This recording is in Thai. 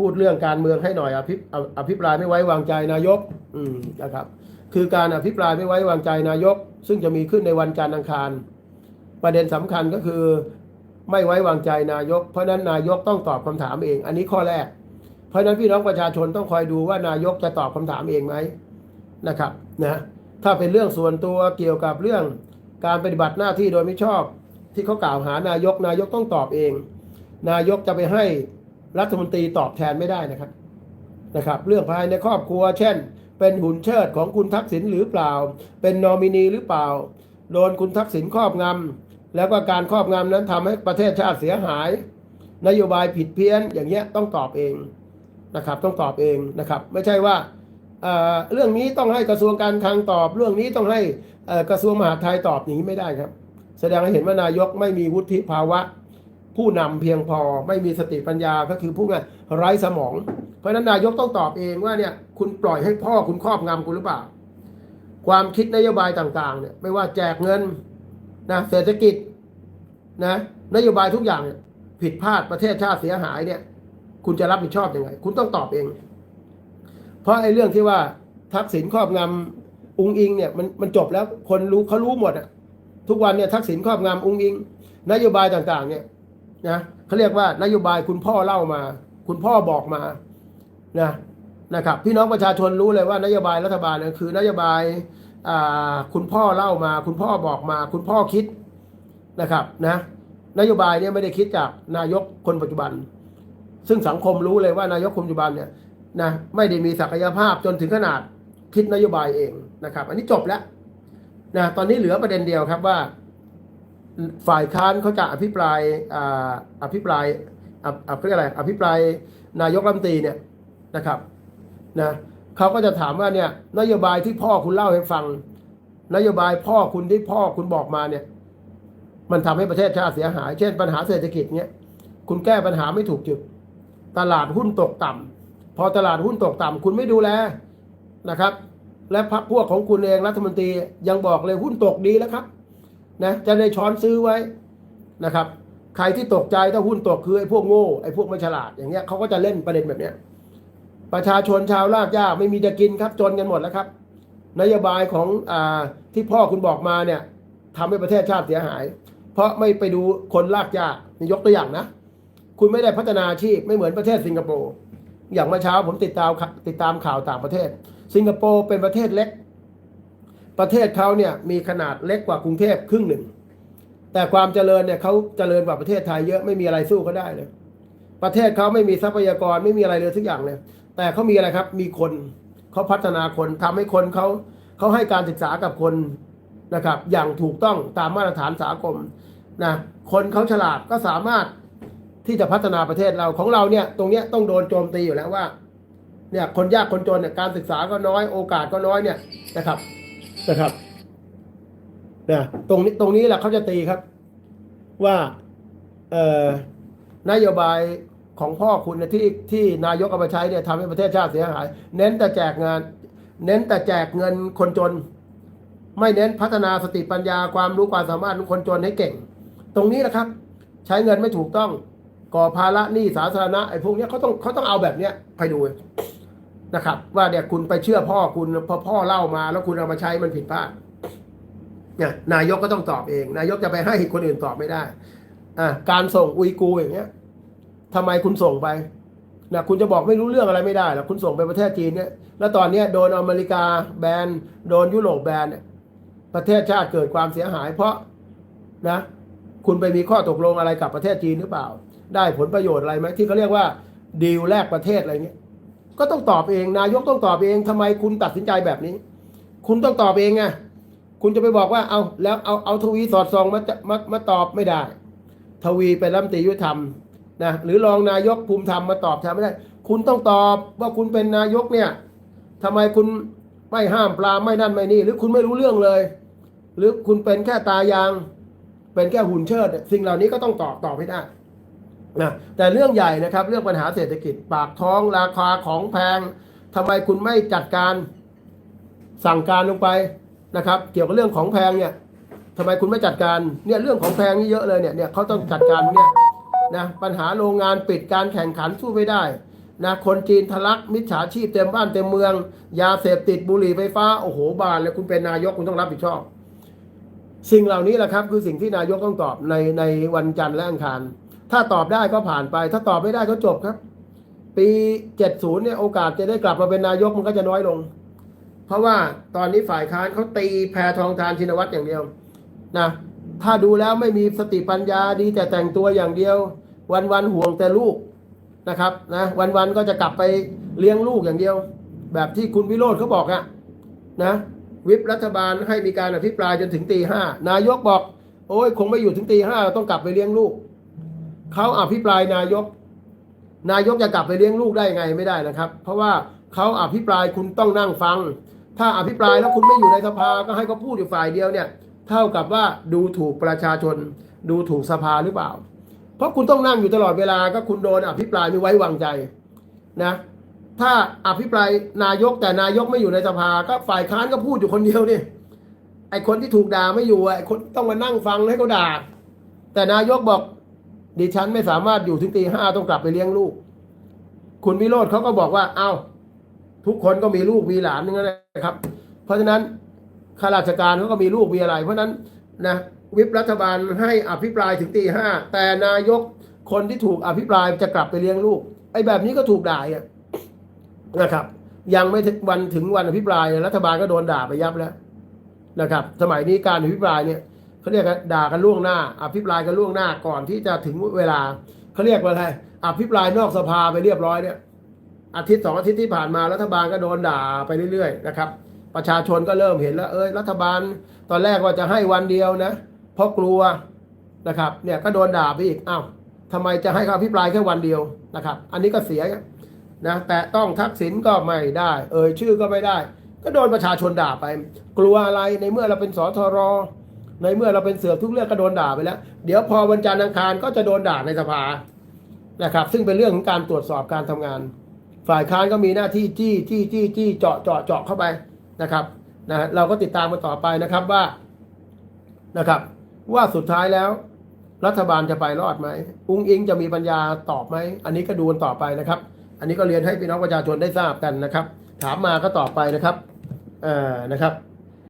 พูดเรื่องการเมืองให้หน่อยอภิอภิปรายไม่ไว้วางใจนายกอืมนะครับ คือการอภิปรายไม่ไว้วางใจนายก ซึ่งจะมีขึ้นในวันจันทร์อังคาร ประเด็นสำคัญก็คือไม่ไว้วางใจนายก เพราะฉะนั้นนายกต้องตอบคำถามเอง อันนี้ข้อแรก เพราะฉะนั้นพี่น้องประชาชนต้องคอยดูว่านายกจะตอบคำถามเองไหมนะครับนะถ้าเป็นเรื่องส่วนตัวเกี่ยวกับเรื่องการปฏิบัติหน้าที่โดยไม่ชอบ ที่เขากล่าวหานายกนายกต้องตอบเอง นายกจะไปให้ รัฐมนตรีตอบแทนไม่ได้นะครับนะครับ เรื่องภายในครอบครัว เช่น เป็นหุ่นเชิดของคุณทักษิณหรือเปล่า เป็นนอมินีหรือเปล่า โดนคุณทักษิณครอบงำแล้วก็การครอบงำนั้นทำให้ประเทศชาติเสียหาย นโยบายผิดเพี้ยนอย่างเงี้ยต้องตอบเองนะครับ ต้องตอบเองนะครับ ไม่ใช่ว่าเอ่อเรื่องนี้ต้องให้กระทรวงการคลังตอบ เรื่องนี้ต้องให้กระทรวงมหาดไทยตอบอย่างนี้ไม่ได้ครับ แสดงให้เห็นว่านายกไม่มีวุฒิภาวะ ผู้นำเพียงพอไม่มีสติปัญญาก็คือผู้งานไร้สมอง เพราะฉะนั้นนายกต้องตอบเองว่าเนี่ยคุณปล่อยให้พ่อคุณครอบงำคุณหรือเปล่า ความคิดนโยบายต่างๆเนี่ยไม่ว่าแจกเงินนะเศรษฐกิจนะนโยบายทุกอย่างเนี่ยผิดพลาดประเทศชาติเสียหายเนี่ย คุณจะรับผิดชอบอยังไง คุณต้องตอบเอง เพราะไอ้เรื่องที่ว่าทักษิณครอบงำอุงอิงเนี่ยมันมันจบแล้วคนรู้เขารู้หมดอะทุกวันเนี่ยทักษิณครอบงำอุงอิง นโยบายต่างๆเนี่ย นะเขาเรียกว่านโยบายคุณพ่อเล่ามา คุณพ่อบอกมานะนะครับ พี่น้องประชาชนรู้เลยว่านโยบายรัฐบาลเนี่ยคือนโยบายคุณพ่อเล่ามา คุณพ่อบอกมา คุณพ่อคิดนะครับนะนโยบายเนี่ยไม่ได้คิดจากนายกคนปัจจุบัน ซึ่งสังคมรู้เลยว่านายกคนปัจจุบันเนี่ยนะไม่ได้มีศักยภาพจนถึงขนาดคิดนโยบายเองนะครับ อันนี้จบแล้วนะตอนนี้เหลือประเด็นเดียวครับว่า ฝ่ายค้านเขาจะอภิปรายอภิปรายอะอะเรียอะไรอภิปรายนายกรัฐมนตรีเนี่ยนะครับนะเขาก็จะถามว่าเนี่ยนโยบายที่พ่อคุณเล่าให้ฟัง นโยบายพ่อคุณที่พ่อคุณบอกมาเนี่ย มันทำให้ประเทศชาติเสียหาย เช่นปัญหาเศรษฐกิจเนี่ยคุณแก้ปัญหาไม่ถูกจุด ตลาดหุ้นตกต่ำพอตลาดหุ้นตกต่ำคุณไม่ดูแลนะครับ และพรรคพวกของคุณเองรัฐมนตรียังบอกเลยหุ้นตกดีแล้วครับ นะจะได้ช้อนซื้อไว้นะครับ ใครที่ตกใจถ้าหุ้นตกคือไอ้พวกโง่ไอ้พวกไม่ฉลาดอย่างเงี้ยเขาก็จะเล่นประเด็นแบบเนี้ยประชาชนชาวลากย่าไม่มีจะกินครับจนกันหมดแล้วครับ นโยบายของอาที่พ่อคุณบอกมาเนี่ยทำให้ประเทศชาติเสียหาย เพราะไม่ไปดูคนลากย่านี่ยกตัวอย่างนะ คุณไม่ได้พัฒนาอาชีพไม่เหมือนประเทศสิงคโปร์อย่างเมื่อเช้าผมติดตามติดตามข่าวต่างประเทศ สิงคโปร์เป็นประเทศเล็ก ประเทศเขาเนี่ยมีขนาดเล็กกว่ากรุงเทพครึ่งหนึ่ง แต่ความเจริญเนี่ยเขาเจริญกว่าประเทศไทยเยอะไม่มีอะไรสู้เขาได้เลย ประเทศเขาไม่มีทรัพยากรไม่มีอะไรเลยทุกอย่างเลย แต่เขามีอะไรครับ มีคนเขาพัฒนาคนทำให้คนเขาเขาให้การศึกษากับคนนะครับ อย่างถูกต้องตามมาตรฐานสากลนะคนเขาฉลาดก็สามารถที่จะพัฒนาประเทศเราของเราเนี่ย ตรงเนี้ยต้องโดนโจมตีอยู่แล้วว่า เนี่ยคนยากคนจนเนี่ยการศึกษาก็น้อยโอกาสก็น้อยเนี่ยนะครับ นะครับนะตรงนี้ตรงนี้แหละเขาจะตีครับ ว่าเอ่อนโยบายของพ่อคุณที่ที่นายกเอามาใช้เนี่ยทำให้ประเทศชาติเสียหาย เน้นแต่แจกงาน เน้นแต่แจกเงินคนจน ไม่เน้นพัฒนาสติปัญญาความรู้ความสามารถของคนจนให้เก่ง ตรงนี้แหละครับ ใช้เงินไม่ถูกต้อง ก่อภาระหนี้สาธารณะไอ้พวกเนี้ยเขาต้องเขาต้องเอาแบบเนี้ยไปดู นะครับ ว่าเนี่ยคุณไปเชื่อพ่อคุณพอพ่อเล่ามา แล้วคุณเอามาใช้มันผิดพลาดเนี่ยนายกก็ต้องตอบเอง นายกจะไปให้คนอื่นตอบไม่ได้อ่าการส่งอุยกูอย่างเงี้ยทำไมคุณส่งไปนะคุณจะบอกไม่รู้เรื่องอะไรไม่ได้หรอกคุณส่งไปประเทศจีนเนี่ยแล้วตอนเนี้ยโดนอเมริกาแบนโดนยุโรปแบนประเทศชาติเกิดความเสียหาย เพราะนะ คุณไปมีข้อตกลงอะไรกับประเทศจีนหรือเปล่า ได้ผลประโยชน์อะไรไหมที่เขาเรียกว่าดีลแลกประเทศอะไรเงี้ย ก็ต้องตอบเอง นายกต้องตอบเองทำไมคุณตัดสินใจแบบนี้ คุณต้องตอบเองไงคุณจะไปบอกว่าเอาแล้วเอาเอาทวีสอดส่องมาจะมามาตอบไม่ได้ ทวีเป็นรัฐมนตรียุติธรรมนะหรือรองนายกภูมิธรรมมาตอบทนไม่ได้ คุณต้องตอบว่าคุณเป็นนายกเนี่ยทำไมคุณไม่ห้ามปราไม่นั่นไม่นี่ หรือคุณไม่รู้เรื่องเลย หรือคุณเป็นแค่ตายาง เป็นแค่หุ่นเชิด สิ่งเหล่านี้ก็ต้องตอบตอบให้ได้ นะแต่เรื่องใหญ่นะครับเรื่องปัญหาเศรษฐกิจปากท้องราคาของแพงทำไมคุณไม่จัดการสั่งการลงไปนะครับ เกี่ยวกับเรื่องของแพงเนี่ยทำไมคุณไม่จัดการเนี่ยเรื่องของแพงนี่เยอะเลยเนี่ยเนี่ยเขาต้องจัดการเนี่ยนะปัญหาโรงงานปิดการแข่งขันสู้ไม่ได้นะคนจีนทะลักมิจฉาชีพเต็มบ้านเต็มเมือง ยาเสพติดบุหรี่ไฟฟ้าโอ้โหบานเลยคุณเป็นนายกคุณต้องรับผิดชอบ สิ่งเหล่านี้แหละครับคือสิ่งที่นายกต้องตอบในในวันจันทร์และอังคาร ถ้าตอบได้ก็ผ่านไป ถ้าตอบไม่ได้ก็จบครับ ปี 70เนี่ยโอกาสจะได้กลับมาเป็นนายกมันก็จะน้อยลง เพราะว่าตอนนี้ฝ่ายค้านเขาตีแพทองทานชินวัตรอย่างเดียวนะถ้าดูแล้วไม่มีสติปัญญาดีแต่แต่งตัวอย่างเดียว วันวันห่วงแต่ลูกนะครับนะวันวันก็จะกลับไปเลี้ยงลูกอย่างเดียว แบบที่คุณวิโรธเขาบอกอะนะวิปรัฐบาลให้มีการอภิปรายจนถึงตีห้านายกบอก โอ้ยคงไม่อยู่ถึงตีห้าเราต้องกลับไปเลี้ยงลูก เขาอภิปรายนายก นายกจะกลับไปเลี้ยงลูกได้ยังไงไม่ได้นะครับ เพราะว่าเขาอภิปรายคุณต้องนั่งฟัง ถ้าอภิปรายแล้วคุณไม่อยู่ในสภาก็ให้เขาพูดอยู่ฝ่ายเดียวเนี่ย เท่ากับว่าดูถูกประชาชน ดูถูกสภาหรือเปล่า เพราะคุณต้องนั่งอยู่ตลอดเวลาก็คุณโดนอภิปรายไม่ไว้วางใจนะถ้าอภิปรายนายกแต่นายกไม่อยู่ในสภา ก็ฝ่ายค้านก็พูดอยู่คนเดียวนี่ไอคนที่ถูกด่าไม่อยู่ไอคนต้องมานั่งฟังให้เขาด่าแต่นายกบอก ดิฉันไม่สามารถอยู่ถึงตีห้าต้องกลับไปเลี้ยงลูก คุณวิโรธเขาก็บอกว่า เอา้า ทุกคนก็มีลูกมีหลานนั่นแหละครับ เพราะฉะนั้นข้าราชการเขาก็มีลูกมีอะไร เพราะฉะนั้นนะวิปรัฐบาลให้อภิปรายถึงตีห้าแต่นายกคนที่ถูกอภิปรายจะกลับไปเลี้ยงลูก ไอ้แบบนี้ก็ถูกด่าอะนะครับ ยังไม่ถึงวันถึงวันอภิปราย รัฐบาลก็โดนด่าไปยับแล้วนะครับ สมัยนี้การอภิปรายเนี่ย เขาเรียกกันด่ากันล่วงหน้า อภิปรายกันล่วงหน้าก่อนที่จะถึงเวลาเขาเรียกว่าอะไรอภิปรายนอกสภาไปเรียบร้อยเนี่ย อาทิตย์สองอาทิตย์ที่ผ่านมารัฐบาลก็โดนด่าไปเรื่อยๆนะครับ ประชาชนก็เริ่มเห็นแล้วเอ้ยรัฐบาล ตอนแรกว่าจะให้วันเดียวนะเพราะกลัวนะครับเนี่ยก็โดนด่าไปอีกอ้าวทำไมจะให้เขาอภิปรายแค่วันเดียวนะครับ อันนี้ก็เสียนะแต่ต้องทักษิณก็ไม่ได้ เอ่ยชื่อก็ไม่ได้ ก็โดนประชาชนด่าไป กลัวอะไรในเมื่อเราเป็นสทร ในเมื่อเราเป็นเสือทุกเรื่องก็โดนด่าไปแล้ว เดี๋ยวพอวันจันทร์อังคารก็จะโดนด่าในสภานะครับ ซึ่งเป็นเรื่องของการตรวจสอบการทำงาน ฝ่ายค้านก็มีหน้าที่จี้จี้จี้จี้เจาะเจาะเจาะเข้าไปนะครับนะเราก็ติดตามกันต่อไปนะครับว่านะครับ ว่าสุดท้ายแล้ว รัฐบาลจะไปรอดไหมอุ้งอิงจะมีปัญญาตอบไหมอันนี้ก็ดูกันต่อไปนะครับ อันนี้ก็เรียนให้พี่น้องประชาชนได้ทราบกันนะครับ ถามมาก็ตอบไปนะครับเอ่อนะครับ